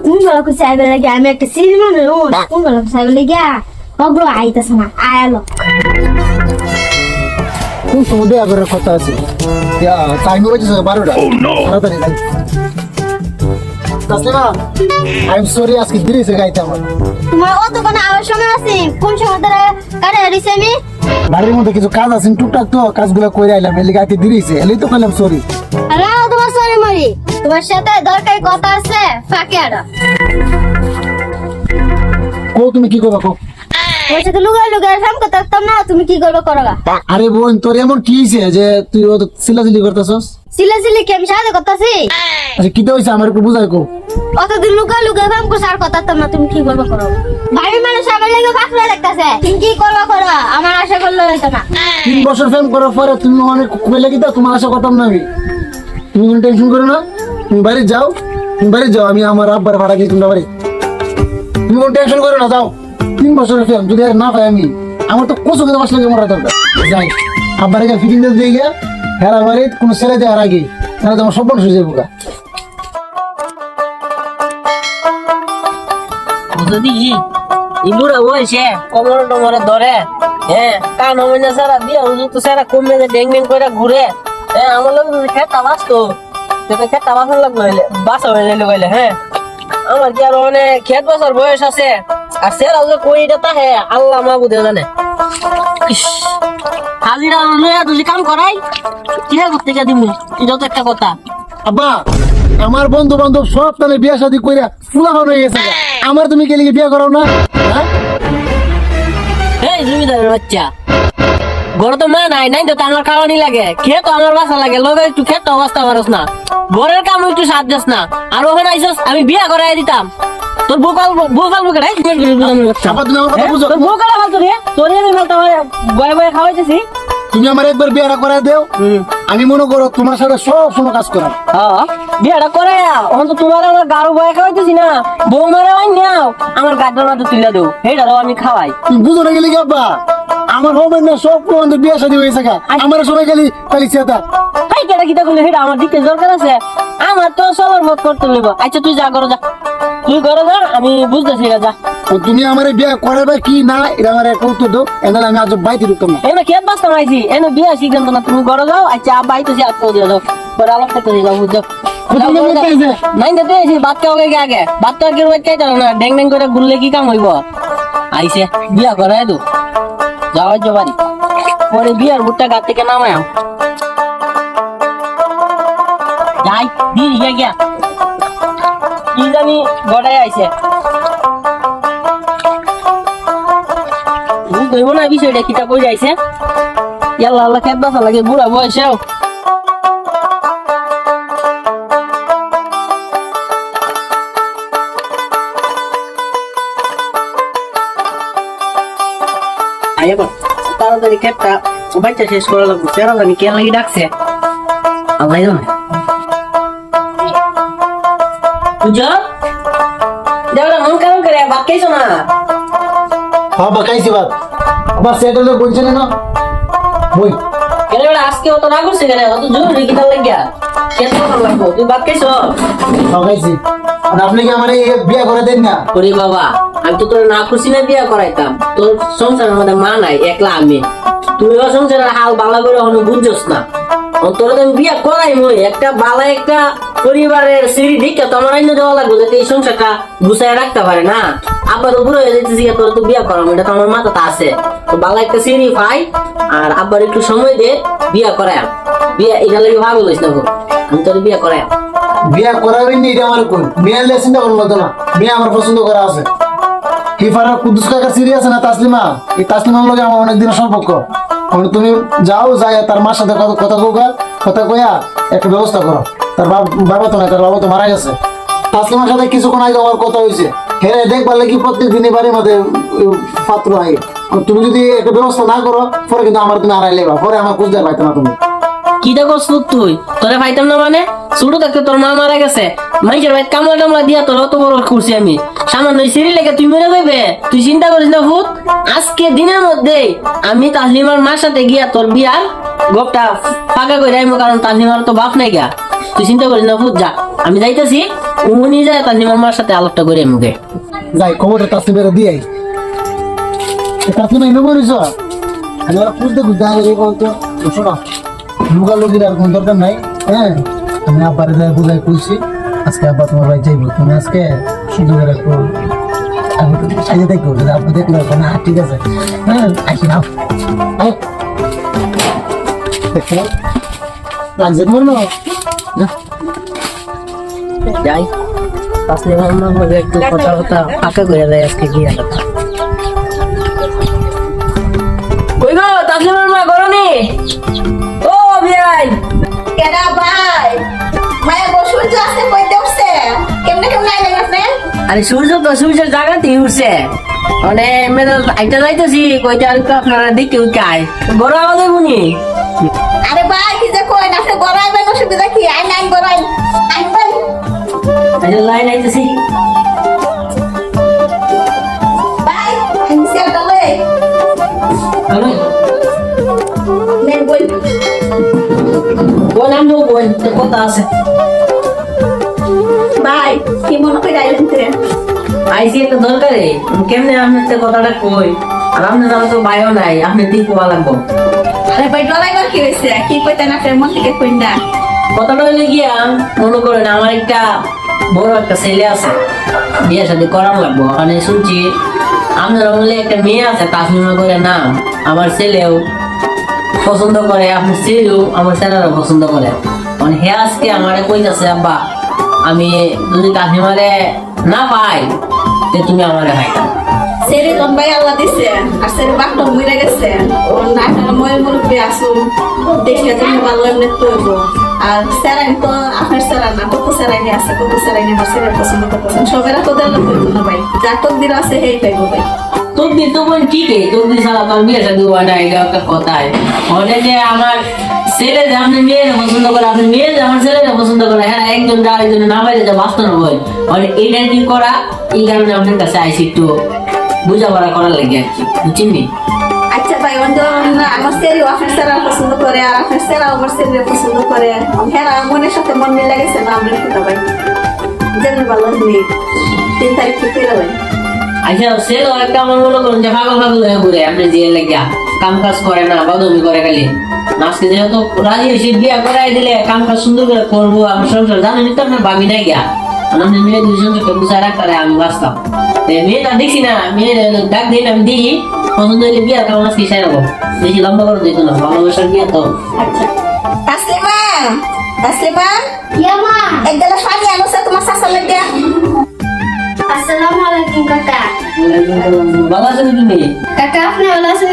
কোন বেলা করে চাইবে লাগে আমি একটা সিনেমা মানুষ কোন বেলা করে চাইবে লাগে ওগুলো আইতাছে না আয়ালো কোন সময় দেয়া করার কথা আছে টাইম হয়েছে বারোটা তাড়াতাড়ি যাই তাসলিমা আই এম সরি আজকে দেরি হয়েছে গাইতে আমার তোমার অত কোনো আবার সময় আছে কোন সময় কারে আমি বাড়ির মধ্যে কিছু কাজ আছে টুকটাক তো কাজগুলো করে আইলাম এলে গাইতে দেরি হয়েছে তো করলাম সরি রাও মরি তোমার সাথে দরকারি কথা আছে ফাঁকে আরও। কো তুমি কি করবা কো তোমার সাথে লুগাই লুগাই ফেম করতে না তুমি কি করবে করবা? আরে বোন তোর এমন কি হয়েছে যে তুই ও সিলাসিলি করতেছস? সিলে সিলে কি আমি সাহায্য করতেছি? আচ্ছা কি হয়েছে আমার একটু বুঝাই কো অতদিন লুগাই লুগাই ফেম করছে আর কথা পারতাম না তুমি কি করবে করবা? বাড়ির মানুষ আমার লেগে ফাঁকলে দেখতেছে তুমি কি করবা আমার আশা করলে হইতো না। তিন বছর ফেম করার পরে তুমি অনেক কইলে কি তোমার আশা করতাম না আমি। তুমি টেনশন করো না। তুমি বাড়ি যাও, তুমি বাড়ি যাও, আমি আমার আব্বার ভাড়া গিয়ে তোমরা বাড়ি। তুমি কোনো টেনশন করো না, যাও। তিন বছর ফেম যদি আর না পাই আমি, আমার তো কোচো খেতে বাসলে মরা দরকার। যাই, আব্বার গিয়ে ফিটিং দিয়ে গিয়া, হেরা বাড়ি কোনো ছেলে দেওয়ার আগে, তাহলে তোমার সব মানুষ হয়ে যাব হ্যাঁ করে ঘুরে। হ্যাঁ আমার লোক খেতা লাগল হয়ে যাইলে কইলে হ্যাঁ? আমার কি আর মানে খেত বছর বয়স আছে? আর সে রাজে কই এটা তা হ্যাঁ আল্লাহ মা বুঝে জানে। হাজিরা লইয়া তুই কাম করাই কি করতে গিয়ে দিমু? এটা তো একটা কথা। আব্বা আমার বন্ধু বান্ধব সব তাহলে বিয়া শাদি কইরা ফুলা হয়ে গেছে। আমার তুমি কে লিগে বিয়া করাও না? হ্যাঁ? এই জমিদারের বাচ্চা। গড় তো মা নাই নাই তো তো আমার খাওয়ানি লাগে। খেয়ে তো আমার বাসা লাগে লগে একটু খেয়ে তো অবস্থা পারস না। ঘরের কাম একটু সাথ দিস না। আর ওখানে আইসস আমি বিয়া করাই দিতাম। তোর বোকাল বোকাল বুকে রাই আব্বা তুমি আমার কথা বুঝো। তোর বোকাল ফালতো রে তোর আমি ফালতো বয়ে বয়ে খাওয়াইতেছি। তুমি আমার একবার বিয়াটা করাই দেও। আমি মনে করো তোমার সাথে সব সময় কাজ করাম। হ্যাঁ বিয়াটা করে অন্ত তোমার আমার গারো বয়ে খাওয়াইতেছি না। বউ মারা নাও আমার গাড্ডার মাথা তুলে দেও। সেইটারও আমি খাওয়াই। বুঝো না গেলি আব্বা? আমার হবে না সব তোমাদের বিয়া শাদি হয়েছে গা। আমার সবাই গেলি খালি চেতা হাই কেটা কিটা করলে সেটা আমার দিকে দরকার আছে? আমার তো সবার মত করতে লইব আচ্ছা তুই যা করো যা। তুই করো যা আমি বুঝতেছি এটা যা। তুমি আমার বিয়া করাবে কি? না এটা আমার একটা উত্তর দাও। এনালে আমি আজ বাইতে ঢুকতাম না। এনে খেত বাস্তা মাইছি এনে বিয়া সিদ্ধান্ত না তুমি করো যাও। আচ্ছা আব্বা আইতেছি আত্ম দিয়ে যাও। পরে আলাপ করতে দিয়ে যাও বুঝছ নাই দিতে এসে ভাত খাওয়া আগে? তো আগে রোজ খাইতে না। ড্যাং ড্যাং করে ঘুরলে কি কাম হইব? আইসে বিয়া করাই দো। যাওয়াই যো বাড়ি। পরে বিয়ার ভুট্টা গা থেকে নামায়। যাই দি গিয়া গিয়া। কি জানি গড়াই আইছে। ধরবো না, বিষয়টা কিতা কই যাইছে ইয়াল্লা, আল্লাহ খেত বাসা লাগে বুড়া বয়সেও। আয় এবার তাড়াতাড়ি খেতটা বাচ্চা শেষ করে লাগবো। চেরা জানি কে লাগি ডাকছে? আল্লাহ জানে। বুঝো? দেওয়া মন কেমন করে ভাত খাইছো না? হ্যাঁ বা খাইছি বাদ আবার সেটা তো বলছে না। বই। কেন বেটা আজকে অত রাগ করছে কেন? অত জরুরি কিতা লাগিয়া? খেতে লাগবো। তুই ভাত খাইছো? খাইছি। আর আপনি কি আমার করে দেন না? ওরে বাবা, আমি তো তোর না খুশি না করাইতাম। তোর মা নাই, একলা আমি। সংসারের হাল করে বুঝছস না। করাই মই একটা বালা একটা পরিবারের সিঁড়ি দিকে তো আমার আইনে দেওয়া লাগবে, যাতে এই সংসারটা গুছায় রাখতে পারে না। আব্বা তো বুড়ো হয়ে যেতেছি তোর তো বিয়া করাম, এটা তো আমার মাথাতে আছে। তো বালা একটা সিঁড়ি পাই আর আব্বার একটু সময় দে, বিয়া করায়। বিয়া, এটা লাগে ভালো লইস না আমি তোর বিয়া করায়। বিয়া করাবেন নি, এটা আমার কোন বিয়া নিয়ে চিন্তা করল তো না? বিয়া আমার পছন্দ করা আছে। কি ফারাক কুদ্দুস কাকার সিরি আছে না তাসলিমা? এই তাসলিমার লগে আমার অনেক দিনের সম্পর্ক। এখন তুমি যাও, যাই তার মার সাথে কথা কৌকা কথা কইয়া একটা ব্যবস্থা করো। তার বাব- তো না, তার বাবা তো মারা গেছে। তাসলিমার সাথে কিছুক্ষণ আগে আমার কথা হয়েছে। হেরে দেখবার লাগি প্রত্যেক দিনই বাড়ির মধ্যে পাত্র আগে তুমি যদি একটা ব্যবস্থা না করো, পরে কিন্তু আমার তুমি হারাই লেবা, পরে আমার খুঁজতে পাইতো না তুমি। কি দেখো তুই? তোরে পাইতাম না মানে? ছোট থাকতে তোর মা মারা গেছে। মানুষের ভাই কামলা টামলা দিয়া তোর অত বড় করছি আমি। সামান্য সিঁড়ি লেগে তুই মেরে দেবে তুই চিন্তা করিস না ভূত। আজকে দিনের মধ্যে আমি তাহলিমার মার সাথে গিয়া তোর বিয়ার গপটা ফাঁকা করে আইমো, কারণ তাহলিমার তো বাপ নাই গা। তুই চিন্তা করিস না ভূত, যা। আমি যাইতেছি উনি যায় তাসলিমার মার সাথে আলাপটা করে মুখে যাই, খবরটা তাসলিমের দিয়ে তাসলিমা এনে করিস আমি ওরা খুঁজতে খুঁজতে আগে বলতো শোনো। লুকা লুকির আর কোন দরকার নাই হ্যাঁ? আমি আব্বারে যাই বুঝাই কইছি, আজকে আব্বা তোমার বাড়ি যাইবো। তুমি আজকে সুন্দর করে একটু সাইজে দেখব যদি আব্বা দেখলে না ঠিক আছে। হ্যাঁ আসি নাও লাগছে তোমার না। যাই। মার মধ্যে একটু কথা কথা ফাঁকা করে দেয় আজকে গিয়ে আরে সূর্য তো সূর্যের জায়গাতেই উঠছে মানে মেয়েরা আইটা যাইতেছি কইতে আর একটু আপনারা দেখতে উঠে আয়। বড় আমাদের বুনি আরে ভাই কি যে কইন আপনি গড়াইবেন অসুবিধা কি আইন আইন গড়াই আইন ভাই আচ্ছা লাইন আইতেছি। ভাই আইন সেটা লই। আমি নেন বই বললাম তো বোন তো কথা আছে। ভাই করে আইলেন তে আইসি একটা দরকারে। কেমনে আপনার সাথে কথাটা কই? আর আপনার নাম তো ভাইও নাই আপনি ঠিক কোয়া লাগবো? আরে ভাই ডরাইবার কি হইছে কি কইতেন আপনার মন থেকে কইন না। কথাটা হইলে গিয়া মনে করেন আমার একটা বড় একটা ছেলে আছে বিয়ে শাদী করার লাগবো। ওখানে শুনছি আপনার একটা মেয়ে আছে তাসমিমা করে নাম আমার ছেলেও পছন্দ করে আপনার ছেলেও আমার ছেলেরও পছন্দ করে। মানে হে আজকে আমারে কইতাছে আব্বা আমি যদি তাসমিমারে না পাই, তে তুমি আমারে পাইতা। সেরে ভাই আল্লাহ দিছে, আর সেরে বাকটা মরে গেছে। ও না মই মুরব্বী আসুন দেখলে তুমি ভালো এমনি করব আর স্যারাইন তো আপনার স্যারাই না, কত স্যারাইনি আছে, কত স্যারাইনি আমার স্যারের পছন্দ করতেছেন। সবেরা তো দেওয়া না ভাই, যা তকদির আছে সেই পাইবো ভাই তকদির তো বোন ঠিকই তকদির ছাড়া তো আর বিয়ে শাদী হয় না এটা একটা কথাই। বলে যে আমার ছেলে যে আপনি মেয়েরা পছন্দ করে, আপনি মেয়ে যে আমার ছেলেরা পছন্দ করে হ্যাঁ একজন যা আরেকজন না পাইলে যে বাস্তব হয় মানে এটা কি করা? এই কারণে আপনার কাছে আইসি একটু বুঝাপড়া করার লাগে আর কি, বুঝছেন নি? আচ্ছা ভাই, অন্য আমার স্যারি আপনার স্যারা পছন্দ করে, আর আপনার স্যারা আমার স্যারের পছন্দ করে। হ্যাঁ মনের সাথে মন মিলে গেছে না, আমরা ভাই যেমন ভালো নেই তিন তারিখ ঠিক করে আচ্ছা ছেলে একটা আমার মনে করেন যে পাগল পাগল হয়ে ঘুরে আপনি যে লেগিয়া কাম কাজ করে না বাদমি করে খালি। নাচকে যেহেতু রাজি হয়েছে বিয়া করাই দিলে কাম কাজ সুন্দর করে করব আমার সংসার জানেন তো আপনার ভাবি নাই গিয়া। আপনি মেয়ে সংসারকে বুঝায় রাখতে আমি বাঁচতাম। তো মেয়েটা না মেয়ের ডাক দিন আমি দিই পছন্দ হইলে বিয়া কারণ আজকে সাই রাখব বেশি লম্বা করে দিত না ভালোবাসার বিয়া তো। আচ্ছা। তাসলিমা তাসলিমা ইয়া মা। এক গ্লাস পানি আনো তোমার শাশার লাগে। আসসালামু আলাইকুম কাকা। ভালো আছেন তুমি কাকা আপনি ভালো আছেন?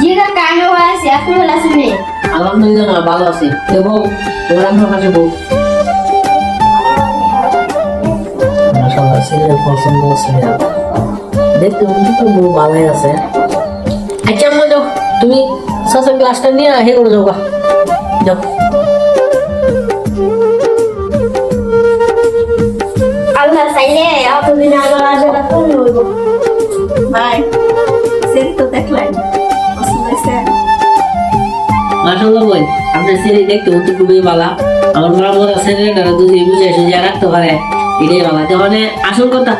জি কাকা আমি ভালো আছি। আপনি ভালো আছেন? আলহামদুলিল্লাহ ভালো আছি। তো বউ তোমার আপনার কাছে বউ? মাশাআল্লাহ ছেলের পছন্দ আছে দেখতে মনে তো বউ ভালোই আছে। আচ্ছা আম্মা যাও। তুমি সাসের গ্লাসটা নিয়ে হে করে যাও। যাও। আল্লাহ চাইলে এতদিন আবার আসাটা পূর্ণ হইব ভাই সেরি তো দেখলেন পছন্দ হয়েছে মাশাআল্লাহ বল আপনার ছেলে দেখতে অতি খুবই ভালো আমার মা বড় ছেলেটা যদি বুঝে সুঝে রাখতে পারে এটাই ভালো তো মানে আসল কথা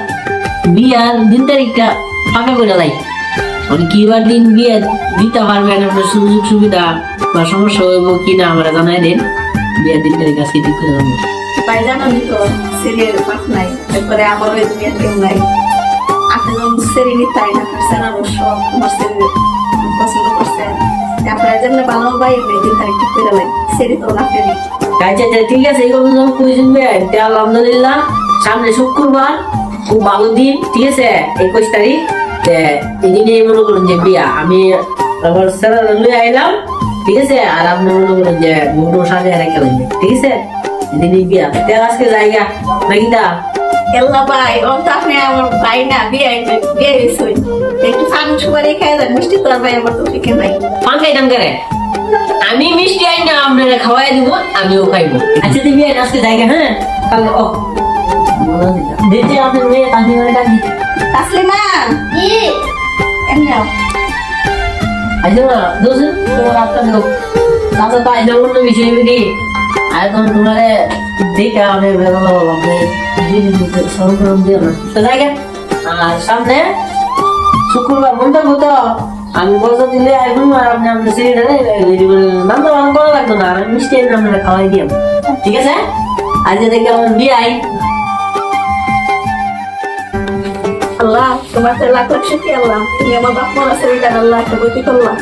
বিয়ার দিন তারিখটা ফাঁকা করে লাই মানে কিবার দিন বিয়ে দিতে পারবেন আপনার সুযোগ সুবিধা বা সমস্যা হইব কি না আমরা জানাই দেন বিয়ের দিন তারিখ আজকে ঠিক করে আচ্ছা ঠিক আছে, এই কথা যখন আলহামদুলিল্লাহ, সামনে শুক্রবার, খুব ভালো দিন, ঠিক আছে, একুশ তারিখ। এই দিনে মনে করুন যে বিয়া, আমি আমার স্যার আইলাম, ঠিক আছে, আর আপনি মনে করুন যে মোটো সাজে রেখে ঠিক আছে। বিয়া তে আজকে জায়গা নাকি তা এল্লা ভাই ও তো আপনি আমার ভাই না বিয়ে বিয়ে হয়েছে একটু ফান সুপারি খাই দেন মিষ্টি তো আর ভাই আমার তো ঠিক নাই পাঙ্কাই দাম করে আমি মিষ্টি আই না আপনারা খাওয়াই দিব আমিও খাইবো আচ্ছা তুমি বিয়ে আজকে জায়গা হ্যাঁ তাহলে ও দিতে আপনার মেয়ে তাকে মানে ডাকি তাসলিমা জি এমনি না দোষ তোমার আপনার লোক তাতে তো আইসা অন্য বিষয় এখন তোমারে দেখে অনেক বেলা বললাম যে সংক্রমণ দিও না। তো আর সামনে শুক্রবার মনটা তো আমি বলতে দিলে এখন আর আপনি আপনার রেডি নাম তো আমার করা লাগতো না, আর আমি মিষ্টি এনে আপনারা খাওয়াই দিলাম ঠিক আছে? আজ দেখে আমার বিয়ে আই। আল্লাহ, তোমার লাখ লাখ শুক্রিয়া আল্লাহ। তুমি আমার বাপ মারা ছেলেটার আল্লাহ একটা গতি করলাম।